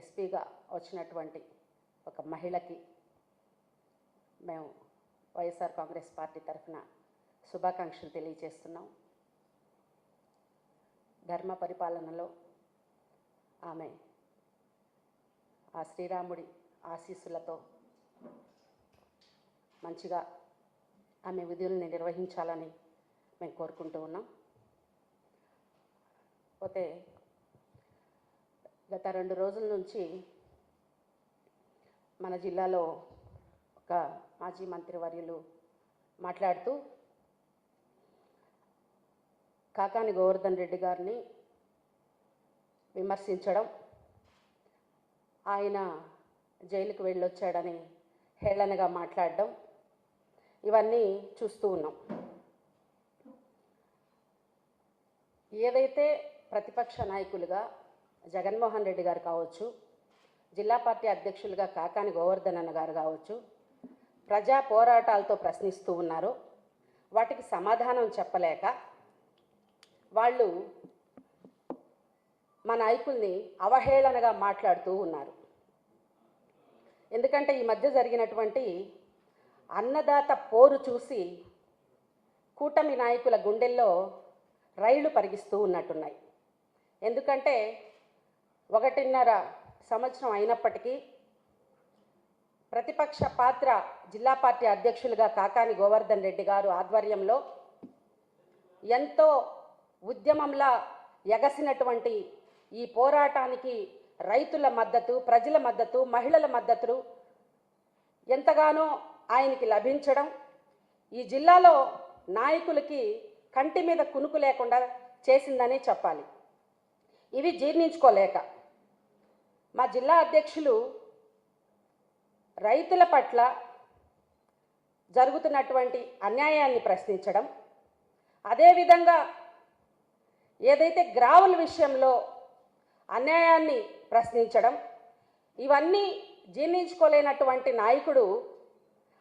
ఎస్పీగా వచ్చినటువంటి ఒక మహిళకి మేము వైఎస్ఆర్ కాంగ్రెస్ పార్టీ తరఫున శుభాకాంక్షలు తెలియజేస్తున్నాం. ధర్మ పరిపాలనలో ఆమె ఆ శ్రీరాముడి ఆశీస్సులతో మంచిగా ఆమె విధుల్ని నిర్వహించాలని మేము కోరుకుంటూ ఉన్నాం. పోతే గత రెండు రోజుల నుంచి మన జిల్లాలో ఒక మాజీ మంత్రివర్యులు మాట్లాడుతూ కాకాని గోవర్ధన్ రెడ్డి గారిని విమర్శించడం ఆయన జైలుకు వెళ్ళొచ్చాడని హేళనగా మాట్లాడడం ఇవన్నీ చూస్తూ ఉన్నాం. ఏదైతే ప్రతిపక్ష నాయకులుగా జగన్మోహన్ రెడ్డి గారు కావచ్చు జిల్లా పార్టీ అధ్యక్షులుగా కాకాని గోవర్ధన్ అన్న గారు కావచ్చు ప్రజా పోరాటాలతో ప్రశ్నిస్తూ ఉన్నారు. వాటికి సమాధానం చెప్పలేక వాళ్ళు మా నాయకుల్ని అవహేళనగా మాట్లాడుతూ ఉన్నారు. ఎందుకంటే ఈ మధ్య జరిగినటువంటి అన్నదాత పోరు చూసి కూటమి నాయకుల గుండెల్లో రైళ్ళు పరిగిస్తూ ఉన్నట్టున్నాయి. ఎందుకంటే ఒకటిన్నర సంవత్సరం అయినప్పటికీ ప్రతిపక్ష పాత్ర జిల్లా పార్టీ అధ్యక్షులుగా కాకాని గోవర్ధన్ రెడ్డి గారు ఆధ్వర్యంలో ఎంతో ఉద్యమంలా ఎగసినటువంటి ఈ పోరాటానికి రైతుల మద్దతు ప్రజల మద్దతు మహిళల మద్దతు ఎంతగానో ఆయనకి లభించడం ఈ జిల్లాలో నాయకులకి కంటి మీద కునుకు లేకుండా చేసిందనే చెప్పాలి. ఇవి జీర్ణించుకోలేక మా జిల్లా అధ్యక్షులు రైతుల పట్ల జరుగుతున్నటువంటి అన్యాయాన్ని ప్రశ్నించడం అదేవిధంగా ఏదైతే గ్రావుల విషయంలో అన్యాయాన్ని ప్రశ్నించడం ఇవన్నీ జీర్ణించుకోలేనటువంటి నాయకుడు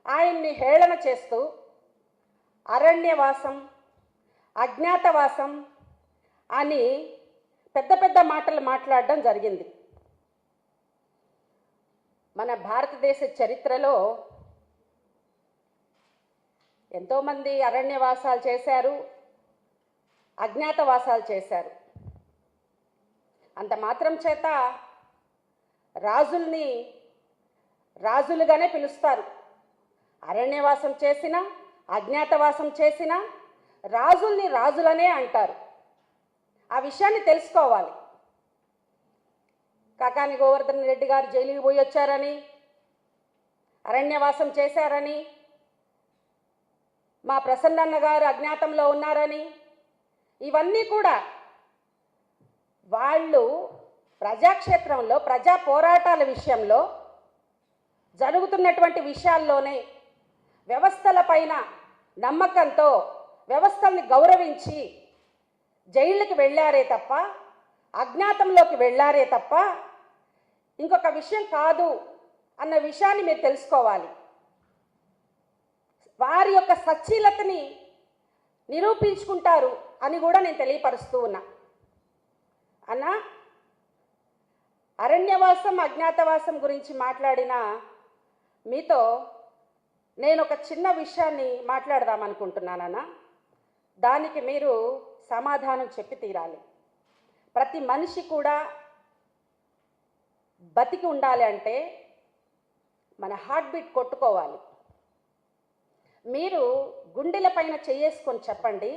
ఆయన్ని హేళన చేస్తూ అరణ్యవాసం అజ్ఞాతవాసం అని పెద్ద పెద్ద మాటలు మాట్లాడడం జరిగింది. మన భారతదేశ చరిత్రలో ఎంతోమంది అరణ్యవాసాలు చేశారు అజ్ఞాతవాసాలు చేశారు. అంత మాత్రం చేత రాజుల్ని రాజులుగానే పిలుస్తారు. అరణ్యవాసం చేసిన అజ్ఞాతవాసం చేసిన రాజుల్ని రాజులనే అంటారు. ఆ విషయాన్ని తెలుసుకోవాలి. కాకాని గోవర్ధన్ రెడ్డి గారు జైలుకి పోయి వచ్చారని అరణ్యవాసం చేశారని మా ప్రసన్నన్న గారు అజ్ఞాతంలో ఉన్నారని ఇవన్నీ కూడా వాళ్ళు ప్రజాక్షేత్రంలో ప్రజా పోరాటాల విషయంలో జరుగుతున్నటువంటి విషయాల్లోనే వ్యవస్థలపైన నమ్మకంతో వ్యవస్థల్ని గౌరవించి జైళ్ళకి వెళ్ళారే తప్ప అజ్ఞాతంలోకి వెళ్ళారే తప్ప ఇంకొక విషయం కాదు అన్న విషయాన్ని మీరు తెలుసుకోవాలి. వారి యొక్క సచ్చీలతని నిరూపించుకుంటారు అని కూడా నేను తెలియపరుస్తూ ఉన్నా. అన్న అరణ్యవాసం అజ్ఞాతవాసం గురించి మాట్లాడిన మీతో నేను ఒక చిన్న విషయాన్ని మాట్లాడదామనుకుంటున్నానన్న దానికి మీరు సమాధానం చెప్పి తీరాలి. ప్రతి మనిషి కూడా బతికి ఉండాలి అంటే మన హార్ట్ బీట్ కొట్టుకోవాలి. మీరు గుండెల పైన చేసుకొని చెప్పండి.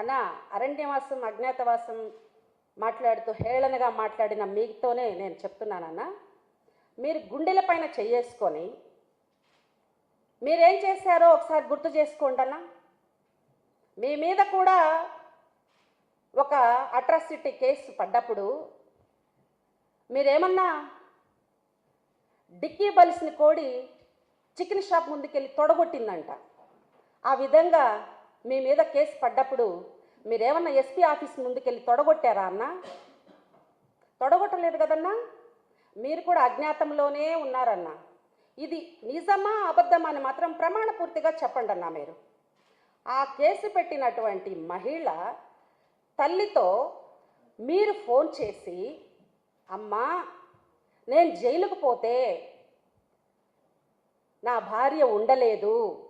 అన్న అరణ్యవాసం అజ్ఞాతవాసం మాట్లాడుతూ హేళనగా మాట్లాడిన మీతోనే నేను చెప్తున్నానన్న మీరు గుండెల పైన చేసుకొని మీరేం చేశారో ఒకసారి గుర్తు చేసుకోండి అన్న. మీ మీద కూడా ఒక అట్రాసిటీ కేసు పడ్డప్పుడు మీరేమన్నా డిక్కీ బలిసిన కోడి చికెన్ షాప్ ముందుకెళ్ళి తొడగొట్టిందంట. ఆ విధంగా మీ మీద కేసు పడ్డప్పుడు మీరేమన్నా ఎస్పీ ఆఫీస్ ముందుకెళ్ళి తొడగొట్టారా అన్న? తొడగొట్టలేదు కదన్నా? మీరు కూడా అజ్ఞాతంలోనే ఉన్నారన్న. ఇది నిజమా అబద్ధమా అని మాత్రం ప్రమాణపూర్తిగా చెప్పండి అన్న మీరు. ఆ కేసు పెట్టినటువంటి మహిళ తల్లితో మీరు ఫోన్ చేసి అమ్మా నేను జైలుకు పోతే నా భార్య ఉండలేదు.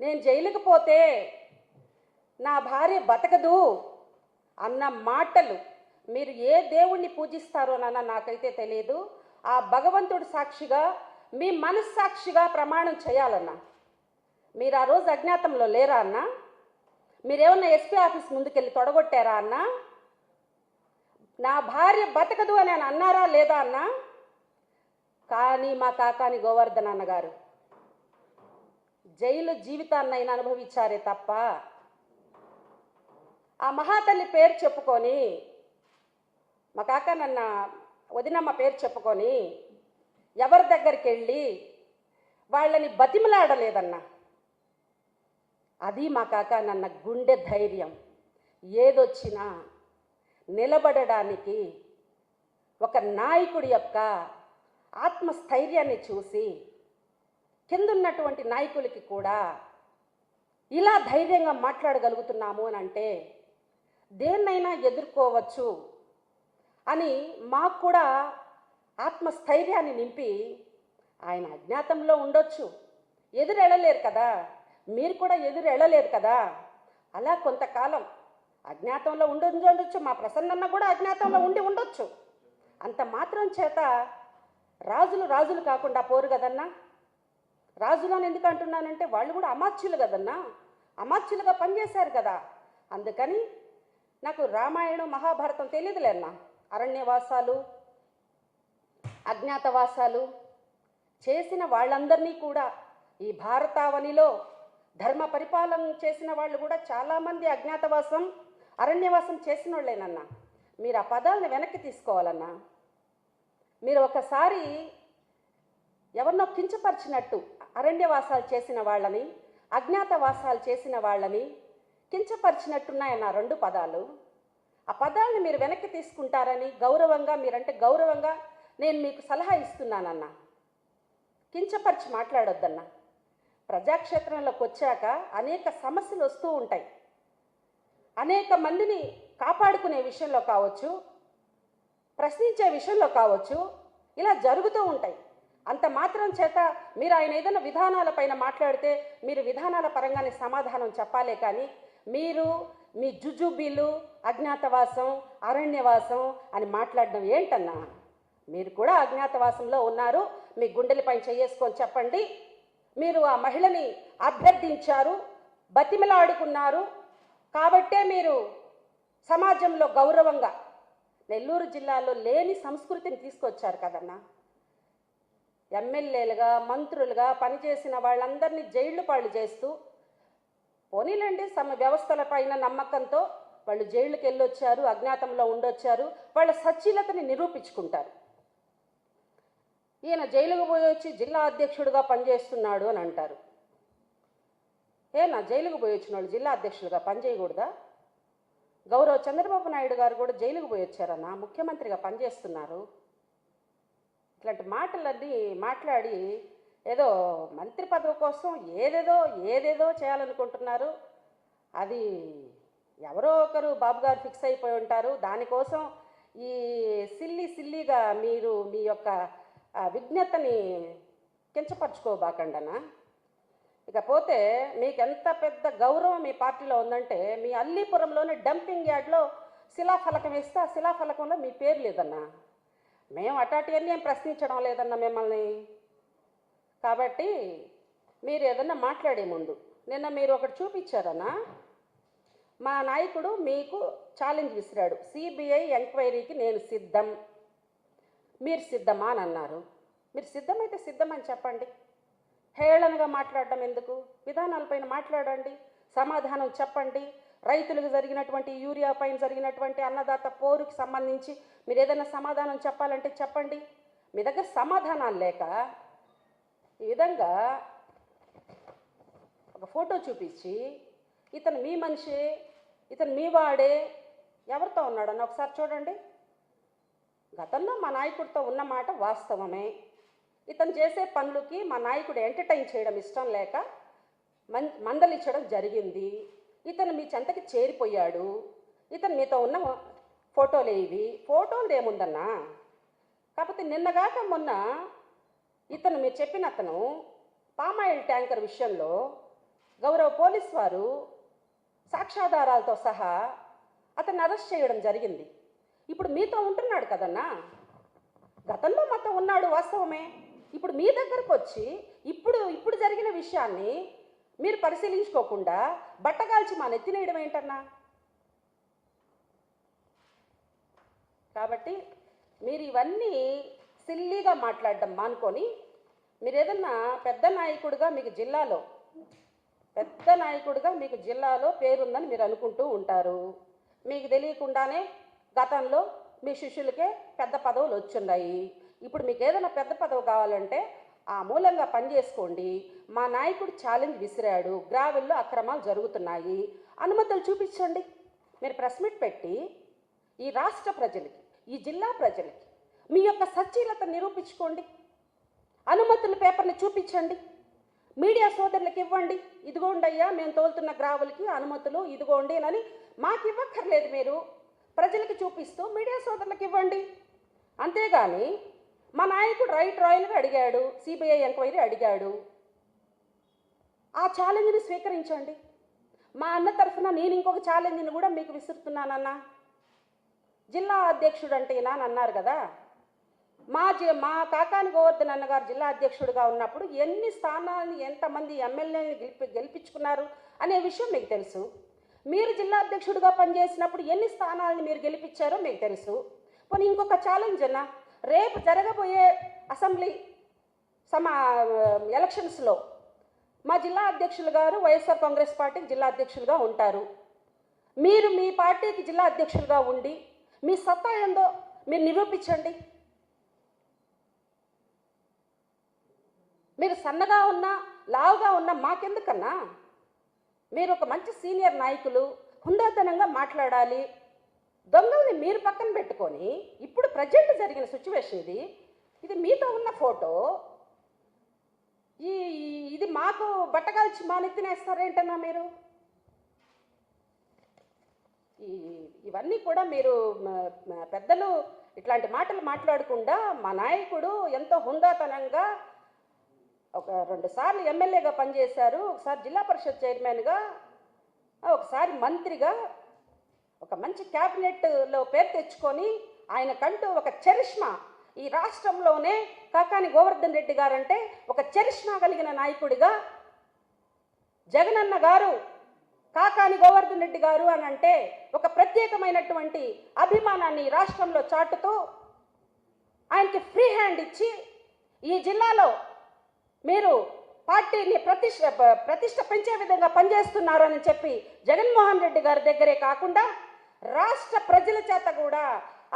నేను జైలుకు పోతే నా భార్య బతకదు అన్న మాటలు మీరు ఏ దేవుణ్ణి పూజిస్తారో నాన్న నాకైతే తెలియదు ఆ భగవంతుడు సాక్షిగా మీ మనస్సాక్షిగా ప్రమాణం చేయాలన్నా. మీరు ఆ రోజు అజ్ఞాతంలో లేరా అన్న? మీరేమన్నా ఎస్పీ ఆఫీస్ ముందుకెళ్ళి తొడగొట్టారా అన్నా? నా భార్య బతకదు అని ఆయన అన్నారా లేదా అన్న? కానీ మా కాకాని గోవర్ధన్ అన్నగారు జైలు జీవితాన్ని ఆయన అనుభవించారే తప్ప ఆ మహాతల్లి పేరు చెప్పుకొని మా కాక నన్న వదినమ్మ పేరు చెప్పుకొని ఎవరి దగ్గరికి వెళ్ళి వాళ్ళని బతిమలాడలేదన్న? అది మా కాక నన్న గుండె ధైర్యం. ఏదొచ్చినా నిలబడడానికి ఒక నాయకుడి యొక్క ఆత్మస్థైర్యాన్ని చూసి కిందున్నటువంటి నాయకులకి కూడా ఇలా ధైర్యంగా మాట్లాడగలుగుతున్నాము అని అంటే దేన్నైనా ఎదుర్కోవచ్చు అని మాకు కూడా ఆత్మస్థైర్యాన్ని నింపి ఆయన అజ్ఞాతంలో ఉండొచ్చు. ఎదురెళ్ళలేరు కదా. మీరు కూడా ఎదురెళ్ళలేరు కదా. అలా కొంతకాలం అజ్ఞాతంలో ఉండి ఉండొచ్చు. మా ప్రసన్నన్న కూడా అజ్ఞాతంలో ఉండి ఉండొచ్చు. అంత మాత్రం చేత రాజులు రాజులు కాకుండా పోరు కదన్నా? రాజులు అని ఎందుకు అంటున్నానంటే వాళ్ళు కూడా అమాత్యులు కదన్నా? అమాత్యులుగా పనిచేశారు కదా. అందుకని నాకు రామాయణం మహాభారతం తెలియదులే అరణ్యవాసాలు అజ్ఞాతవాసాలు చేసిన వాళ్ళందరినీ కూడా ఈ భారతావనిలో ధర్మ పరిపాలన చేసిన వాళ్ళు కూడా చాలామంది అజ్ఞాతవాసం అరణ్యవాసం చేసిన వాళ్ళేనన్నా మీరు ఆ పదాలను వెనక్కి తీసుకోవాలన్నా. మీరు ఒకసారి ఎవరినో కించపరిచినట్టు అరణ్యవాసాలు చేసిన వాళ్ళని అజ్ఞాతవాసాలు చేసిన వాళ్ళని కించపరిచినట్టున్నాయన్న రెండు పదాలు. ఆ పదాలను మీరు వెనక్కి తీసుకుంటారని గౌరవంగా మీరంటే గౌరవంగా నేను మీకు సలహా ఇస్తున్నానన్నా. కించపరిచి మాట్లాడొద్దన్నా. ప్రజాక్షేత్రంలోకి వచ్చాక అనేక సమస్యలు వస్తూ ఉంటాయి. అనేక మందిని కాపాడుకునే విషయంలో కావచ్చు ప్రశ్నించే విషయంలో కావచ్చు ఇలా జరుగుతూ ఉంటాయి. అంత మాత్రం చేత మీరు ఆయన ఏదైనా విధానాలపైన మాట్లాడితే మీరు విధానాల పరంగానే సమాధానం చెప్పాలే కానీ మీరు మీ జుజుబీలు అజ్ఞాతవాసం అరణ్యవాసం అని మాట్లాడడం ఏంటన్నా? మీరు కూడా అజ్ఞాతవాసంలో ఉన్నారు మీ గుండెలపై చేసుకొని చెప్పండి. మీరు ఆ మహిళని అభ్యర్థించారు బతిమలాడుకున్నారు కాబట్టే మీరు సమాజంలో గౌరవంగా నెల్లూరు జిల్లాలో లేని సంస్కృతిని తీసుకొచ్చారు కదన్నా. ఎమ్మెల్యేలుగా మంత్రులుగా పనిచేసిన వాళ్ళందరినీ జైళ్ళు పాళ్ళు చేస్తూ పోనీలండి సమ వ్యవస్థలపైన నమ్మకంతో వాళ్ళు జైళ్ళకి వెళ్ళొచ్చారు అజ్ఞాతంలో ఉండొచ్చారు వాళ్ళ సచ్చీలతని నిరూపించుకుంటారు. ఈయన జైలుకు పోయి వచ్చి జిల్లా అధ్యక్షుడిగా పనిచేస్తున్నాడు అని అంటారు. ఏ నా జైలుకు పోయి వచ్చిన వాళ్ళు జిల్లా అధ్యక్షులుగా పనిచేయకూడదా? గౌరవ్ చంద్రబాబు నాయుడు గారు కూడా జైలుకు పోయి వచ్చారన్న ముఖ్యమంత్రిగా పనిచేస్తున్నారు? ఇట్లాంటి మాటలన్నీ మాట్లాడి ఏదో మంత్రి పదవి కోసం ఏదేదో ఏదేదో చేయాలనుకుంటున్నారు. అది ఎవరో ఒకరు బాబు గారు ఫిక్స్ అయిపోయి ఉంటారు. దానికోసం ఈ సిల్లి సిల్లిగా మీరు మీ యొక్క విజ్ఞతని కించపరుచుకోబాకండనా? ఇకపోతే మీకు ఎంత పెద్ద గౌరవం మీ పార్టీలో ఉందంటే మీ అల్లీపురంలోని డంపింగ్ యార్డ్లో శిలాఫలకం ఇస్తే ఆ శిలాఫలకంలో మీ పేరు లేదన్నా. మేము అటాటివన్నీ ఏం ప్రశ్నించడం లేదన్నా మిమ్మల్ని. కాబట్టి మీరు ఏదన్నా మాట్లాడే ముందు నిన్న మీరు ఒకటి చూపించారన్నా మా నాయకుడు మీకు ఛాలెంజ్ విసిరాడు. సిబిఐ ఎంక్వైరీకి నేను సిద్ధం. మీరు సిద్ధమా అని అన్నారు. మీరు సిద్ధమైతే సిద్ధమని చెప్పండి. హేళనగా మాట్లాడడం ఎందుకు? విధానాలపైన మాట్లాడండి. సమాధానం చెప్పండి. రైతులకు జరిగినటువంటి యూరియా పైన జరిగినటువంటి అన్నదాత పోరుకి సంబంధించి మీరు ఏదైనా సమాధానం చెప్పాలంటే చెప్పండి. మీ దగ్గర సమాధానాలు లేక ఈ విధంగా ఒక ఫోటో చూపించి ఇతను మీ మనిషి ఇతను మీ వాడే ఎవరితో ఉన్నాడని ఒకసారి చూడండి. గతంలో మా నాయకుడితో ఉన్న మాట వాస్తవమే. ఇతను చేసే పనులకి మా నాయకుడు ఎంటర్టైన్ చేయడం ఇష్టం లేక మం మందలించడం జరిగింది. ఇతను మీ చెంతకి చేరిపోయాడు. ఇతను మీతో ఉన్న ఫోటోలు ఇవి. ఫోటోలు ఏముందన్నా? కాకపోతే నిన్నగాక మొన్న ఇతను మీరు చెప్పిన అతను పామాయిల్ ట్యాంకర్ విషయంలో గౌరవ పోలీస్ వారు సాక్ష్యాధారాలతో సహా అతన్ని అరెస్ట్ చేయడం జరిగింది. ఇప్పుడు మీతో ఉంటున్నాడు కదన్నా? గతంలో మాతో ఉన్నాడు వాస్తవమే. ఇప్పుడు మీ దగ్గరకు వచ్చి ఇప్పుడు ఇప్పుడు జరిగిన విషయాన్ని మీరు పరిశీలించుకోకుండా బట్టగాల్చి మా నెత్తినేయడం ఏంటన్నా? కాబట్టి మీరు ఇవన్నీ సిల్లీగా మాట్లాడడం మానుకొని మీరు ఏదన్నా పెద్ద నాయకుడిగా మీకు జిల్లాలో పెద్ద నాయకుడిగా మీకు జిల్లాలో పేరుందని మీరు అనుకుంటూ ఉంటారు. మీకు తెలియకుండానే గతంలో మీ శిష్యులకే పెద్ద పదవులు వచ్చున్నాయి ఇప్పుడు మీకు ఏదైనా పెద్ద పదవి కావాలంటే ఆ మూలంగా పనిచేసుకోండి మా నాయకుడు ఛాలెంజ్ విసిరాడు. గ్రావెల్లో అక్రమాలు జరుగుతున్నాయి. అనుమతులు చూపించండి. మీరు ప్రెస్ మీట్ పెట్టి ఈ రాష్ట్ర ప్రజలకి ఈ జిల్లా ప్రజలకి మీ యొక్క సచ్చీలత నిరూపించుకోండి. అనుమతుల పేపర్ని చూపించండి. మీడియా సోదరులకు ఇవ్వండి. ఇదిగోండి అయ్యా మేము తోలుతున్న గ్రావులకి అనుమతులు ఇదిగోండి అని మాకు ఇవ్వక్కర్లేదు మీరు. ప్రజలకి చూపిస్తూ మీడియా సోదరులకు ఇవ్వండి. అంతేగాని మా నాయకుడు రైట్ రాయల్గా అడిగాడు సిబిఐ ఎంక్వైరీ అడిగాడు. ఆ ఛాలెంజ్ని స్వీకరించండి. మా అన్న తరఫున నేను ఇంకొక ఛాలెంజ్ని కూడా మీకు విసురుతున్నానన్నా. జిల్లా అధ్యక్షుడు అంటే నాన్న అన్నారు కదా. మా జి మా కాకాని గోవర్ధన్ అన్నగారు జిల్లా అధ్యక్షుడిగా ఉన్నప్పుడు ఎన్ని స్థానాలను ఎంతమంది ఎమ్మెల్యేని గెలిపి గెలిపించుకున్నారు అనే విషయం మీకు తెలుసు. మీరు జిల్లా అధ్యక్షుడిగా పనిచేసినప్పుడు ఎన్ని స్థానాలను మీరు గెలిపించారో మీకు తెలుసు. పోనీ ఇంకొక ఛాలెంజ్ అన్నా. రేపు జరగబోయే అసెంబ్లీ సమా ఎలక్షన్స్లో మా జిల్లా అధ్యక్షులు గారు వైఎస్ఆర్ కాంగ్రెస్ పార్టీకి జిల్లా అధ్యక్షులుగా ఉంటారు. మీరు మీ పార్టీకి జిల్లా అధ్యక్షులుగా ఉండి మీ సత్తా ఏందో మీరు నిరూపించండి. మీరు సన్నగా ఉన్నా లావుగా ఉన్నా మాకెందుకన్నా? మీరు ఒక మంచి సీనియర్ నాయకులు హుందాతనంగా మాట్లాడాలి. దొంగల్ని మీరు పక్కన పెట్టుకొని ఇప్పుడు ప్రజెంట్ జరిగిన సిచ్యువేషన్ ఇది. ఇది మీతో ఉన్న ఫోటో. ఈ ఇది మాకు బట్టగాల్చి మా నెత్తినేస్తారేంటన్నా మీరు? ఈ ఇవన్నీ కూడా మీరు పెద్దలు ఇట్లాంటి మాటలు మాట్లాడకుండా మా నాయకుడు ఎంతో హుందాతనంగా ఒక రెండు సార్లు ఎమ్మెల్యేగా పనిచేశారు. ఒకసారి జిల్లా పరిషత్ చైర్మన్గా ఒకసారి మంత్రిగా ఒక మంచి క్యాబినెట్లో పేరు తెచ్చుకొని ఆయనకంటూ ఒక చరిష్మా ఈ రాష్ట్రంలోనే కాకాని గోవర్ధన్ రెడ్డి గారంటే ఒక చరిష్మా కలిగిన నాయకుడిగా జగనన్న గారు కాకాని గోవర్ధన్ రెడ్డి గారు అని అంటే ఒక ప్రత్యేకమైనటువంటి అభిమానాన్ని ఈ రాష్ట్రంలో చాటుతూ ఆయనకి ఫ్రీ హ్యాండ్ ఇచ్చి ఈ జిల్లాలో మీరు పార్టీని ప్రతిష్ట ప్రతిష్ట పెంచే విధంగా పనిచేస్తున్నారు అని చెప్పి జగన్మోహన్ రెడ్డి గారి దగ్గరే కాకుండా రాష్ట్ర ప్రజల చేత కూడా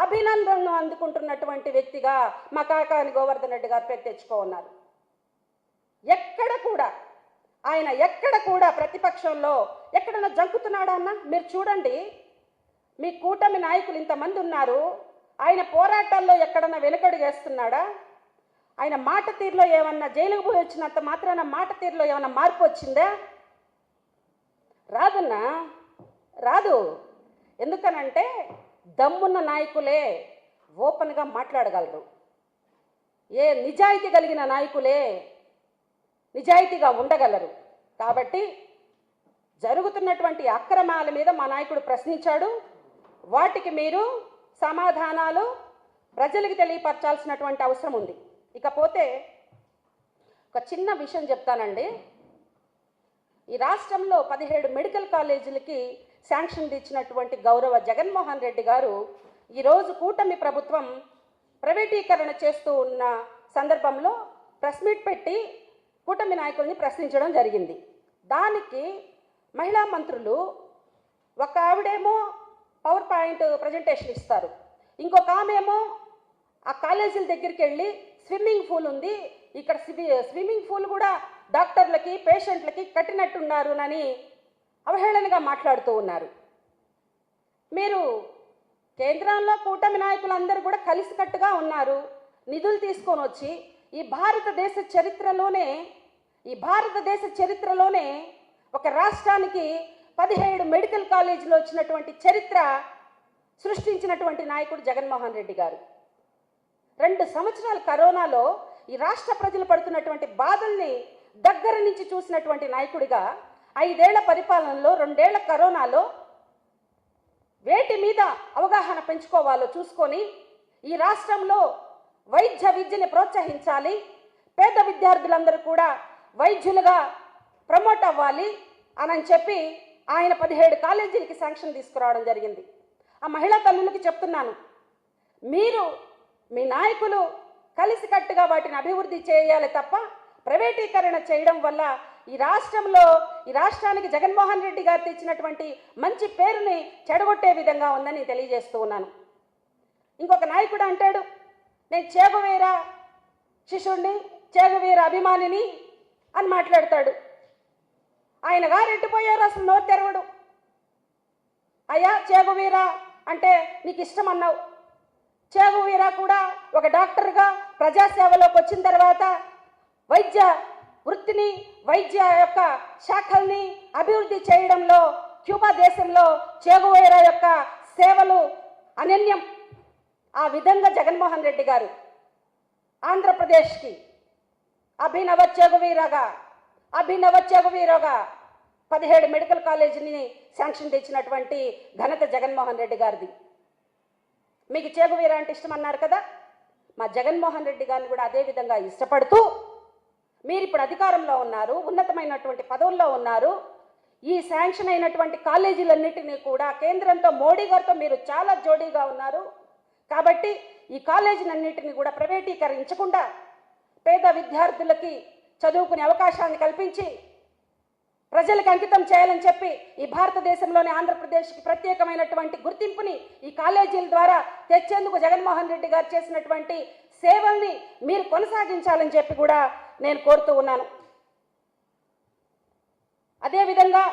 అభినందనలు అందుకుంటున్నటువంటి వ్యక్తిగా మా కాకాని గోవర్ధన్ రెడ్డి గారు పేరు తెచ్చుకో ఉన్నారు. ఎక్కడ కూడా ఆయన ఎక్కడ కూడా ప్రతిపక్షంలో ఎక్కడన్నా జంకుతున్నాడా అన్న? మీరు చూడండి. మీ కూటమి నాయకులు ఇంతమంది ఉన్నారు. ఆయన పోరాటాల్లో ఎక్కడన్నా వెనుకడు చేస్తున్నాడా ఆయన మాట తీరులో ఏమన్నా జైలుకు పోయి వచ్చినంత మాత్రాన మాట తీరులో ఏమన్నా మార్పు వచ్చిందా? రాదన్నా రాదు. ఎందుకనంటే దమ్మున్న నాయకులే ఓపెన్గా మాట్లాడగలరు. ఏ నిజాయితీ కలిగిన నాయకులే నిజాయితీగా ఉండగలరు. కాబట్టి జరుగుతున్నటువంటి అక్రమాల మీద మా నాయకుడు ప్రశ్నించాడు. వాటికి మీరు సమాధానాలు ప్రజలకు తెలియపరచాల్సినటువంటి అవసరం ఉంది. ఇకపోతే ఒక చిన్న విషయం చెప్తానండి. ఈ రాష్ట్రంలో పదిహేడు మెడికల్ కాలేజీలకి శాంక్షన్ ఇచ్చినటువంటి గౌరవ జగన్మోహన్ రెడ్డి గారు ఈరోజు కూటమి ప్రభుత్వం ప్రైవేటీకరణ చేస్తూ ఉన్న సందర్భంలో ప్రెస్ మీట్ పెట్టి కూటమి నాయకుల్ని ప్రశ్నించడం జరిగింది. దానికి మహిళా మంత్రులు ఒక ఆవిడేమో పవర్ పాయింట్ ప్రజెంటేషన్ ఇస్తారు. ఇంకొక ఆమెమో ఆ కాలేజీల దగ్గరికి వెళ్ళి స్విమ్మింగ్ పూల్ ఉంది. ఇక్కడ స్విమ్మింగ్ పూల్ కూడా డాక్టర్లకి పేషెంట్లకి కట్టినట్టున్నారు అని అవహేళనగా మాట్లాడుతూ ఉన్నారు. మీరు కేంద్రంలో కూటమి నాయకులందరూ కూడా కలిసికట్టుగా ఉన్నారు. నిధులు తీసుకొని వచ్చి ఈ భారతదేశ చరిత్రలోనే ఈ భారతదేశ చరిత్రలోనే ఒక రాష్ట్రానికి పదిహేడు మెడికల్ కాలేజీలో వచ్చినటువంటి చరిత్ర సృష్టించినటువంటి నాయకుడు జగన్మోహన్ రెడ్డి గారు. రెండు సంవత్సరాల కరోనాలో ఈ రాష్ట్ర ప్రజలు పడుతున్నటువంటి బాధల్ని దగ్గర నుంచి చూసినటువంటి నాయకుడిగా ఐదేళ్ళ పరిపాలనలో రెండేళ్ళ కరోనాలో వేటి మీద అవగాహన పెంచుకోవాలో చూసుకొని ఈ రాష్ట్రంలో వైద్య విద్యని ప్రోత్సహించాలి పేద విద్యార్థులందరూ కూడా వైద్యులుగా ప్రమోట్ అవ్వాలి అని చెప్పి ఆయన పదిహేడు కాలేజీలకి శాంక్షన్ తీసుకురావడం జరిగింది. ఆ మహిళా తల్లులకి చెప్తున్నాను మీరు మీ నాయకులు కలిసికట్టుగా వాటిని అభివృద్ధి చేయాలి తప్ప ప్రైవేటీకరణ చేయడం వల్ల ఈ రాష్ట్రంలో ఈ రాష్ట్రానికి జగన్మోహన్ రెడ్డి గారు తెచ్చినటువంటి మంచి పేరుని చెడగొట్టే విధంగా ఉందని తెలియజేస్తూ ఉన్నాను. ఇంకొక నాయకుడు అంటాడు నేను చేగువీర శిష్యుడిని చేగువీర అభిమానిని అని మాట్లాడతాడు. ఆయన గారు ఎట్టిపోయారు అసలు నోరు తెరవడు. అయ్యా చేగువీర అంటే నీకు ఇష్టం అన్నావు చేగువీర కూడా ఒక డాక్టర్గా ప్రజాసేవలోకి వచ్చిన తర్వాత వైద్య వృత్తిని వైద్య యొక్క శాఖల్ని అభివృద్ధి చేయడంలో క్యూబా దేశంలో చేగువేరా యొక్క సేవలు అనన్యం ఆ విధంగా జగన్మోహన్ రెడ్డి గారు ఆంధ్రప్రదేశ్కి అభినవ చెగువీరగా అభినవ చెగువీరగా పదిహేడు మెడికల్ కాలేజీని శాంక్షన్ తెచ్చినటువంటి ఘనత జగన్మోహన్ రెడ్డి గారిది. మీకు చేగువీర అంటే ఇష్టం అన్నారు కదా? మా జగన్మోహన్ రెడ్డి గారిని కూడా అదే విధంగా ఇష్టపడుతూ మీరు ఇప్పుడు అధికారంలో ఉన్నారు ఉన్నతమైనటువంటి పదవుల్లో ఉన్నారు. ఈ శాంక్షన్ అయినటువంటి కాలేజీలన్నిటినీ కూడా కేంద్రంతో మోడీ గారితో మీరు చాలా జోడీగా ఉన్నారు. కాబట్టి ఈ కాలేజీలన్నిటిని కూడా ప్రైవేటీకరించకుండా పేద విద్యార్థులకి చదువుకునే అవకాశాన్ని కల్పించి ప్రజలకు అంకితం చేయాలని చెప్పి ఈ భారతదేశంలోని ఆంధ్రప్రదేశ్కి ప్రత్యేకమైనటువంటి గుర్తింపుని ఈ కాలేజీల ద్వారా తెచ్చేందుకు జగన్మోహన్ రెడ్డి గారు చేసినటువంటి సేవల్ని మీరు కొనసాగించాలని చెప్పి కూడా నేను కోరుతూ ఉన్నాను. అదేవిధంగా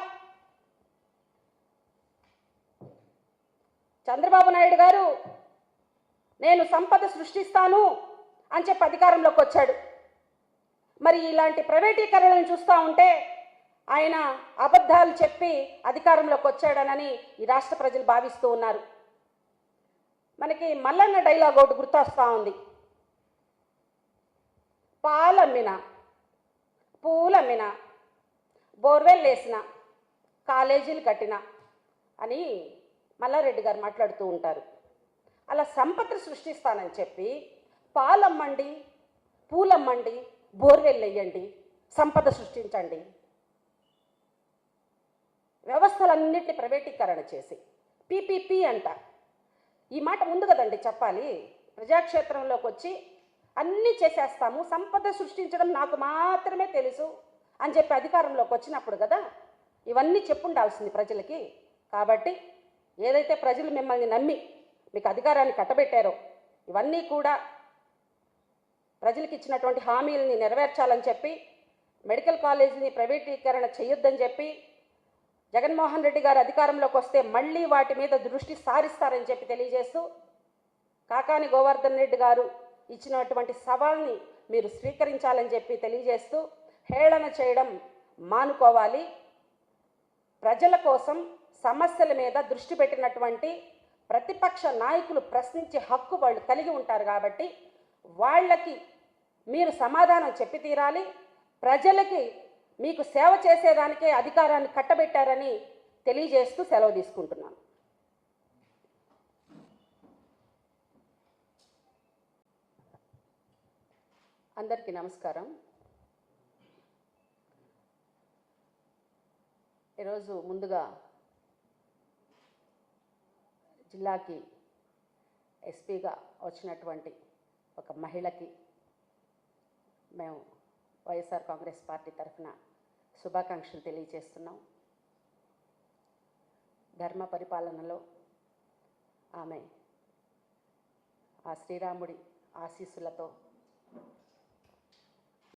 చంద్రబాబు నాయుడు గారు నేను సంపద సృష్టిస్తాను అని చెప్పి అధికారంలోకి వచ్చాడు. మరి ఇలాంటి ప్రైవేటీకరణలను చూస్తూ ఉంటే ఆయన అబద్ధాలు చెప్పి అధికారంలోకి వచ్చాడనని ఈ రాష్ట్ర ప్రజలు భావిస్తూ ఉన్నారు. మనకి మల్లన్న డైలాగ్ ఒకటి గుర్తొస్తూ ఉంది. పాలమ్మిన పూలమ్మిన బోర్వెల్ వేసిన కాలేజీలు కట్టిన అని మల్లారెడ్డి గారు మాట్లాడుతూ ఉంటారు. అలా సంపద సృష్టిస్తానని చెప్పి పాలమ్మండి పూలమ్మండి బోర్వెల్ వేయండి సంపద సృష్టించండి. వ్యవస్థలన్నింటినీ ప్రైవేటీకరణ చేసి పీపీపీ అంట. ఈ మాట ముందు కదండి చెప్పాలి. ప్రజాక్షేత్రంలోకి వచ్చి అన్నీ చేసేస్తాము సంపద సృష్టించడం నాకు మాత్రమే తెలుసు అని చెప్పి అధికారంలోకి వచ్చినప్పుడు కదా ఇవన్నీ చెప్పుండాల్సింది ప్రజలకి. కాబట్టి ఏదైతే ప్రజలు మిమ్మల్ని నమ్మి మీకు అధికారాన్ని కట్టబెట్టారో ఇవన్నీ కూడా ప్రజలకు ఇచ్చినటువంటి హామీలని నెరవేర్చాలని చెప్పి మెడికల్ కాలేజీని ప్రైవేటీకరణ చేయొద్దని చెప్పి జగన్మోహన్ రెడ్డి గారు అధికారంలోకి వస్తే మళ్ళీ వాటి మీద దృష్టి సారిస్తారని చెప్పి తెలియజేస్తూ కాకాని గోవర్ధన్ రెడ్డి గారు ఇచ్చినటువంటి సవాల్ని మీరు స్వీకరించాలని చెప్పి తెలియజేస్తూ హేళన చేయడం మానుకోవాలి. ప్రజల కోసం సమస్యల మీద దృష్టి పెట్టినటువంటి ప్రతిపక్ష నాయకులు ప్రశ్నించే హక్కు వాళ్ళు కలిగి ఉంటారు కాబట్టి వాళ్ళకి మీరు సమాధానం చెప్పి తీరాలి. ప్రజలకి మీకు సేవ చేసేదానికే అధికారాన్ని కట్టబెట్టారని తెలియజేస్తూ సెలవు తీసుకుంటున్నాను. అందరికీ నమస్కారం. ఈరోజు ముందుగా జిల్లాకి ఎస్పీగా వచ్చినటువంటి ఒక మహిళకి మేము వైఎస్ఆర్ కాంగ్రెస్ పార్టీ తరఫున శుభాకాంక్షలు తెలియజేస్తున్నాం. ధర్మ పరిపాలనలో ఆమె ఆ శ్రీరాముడి ఆశీస్సులతో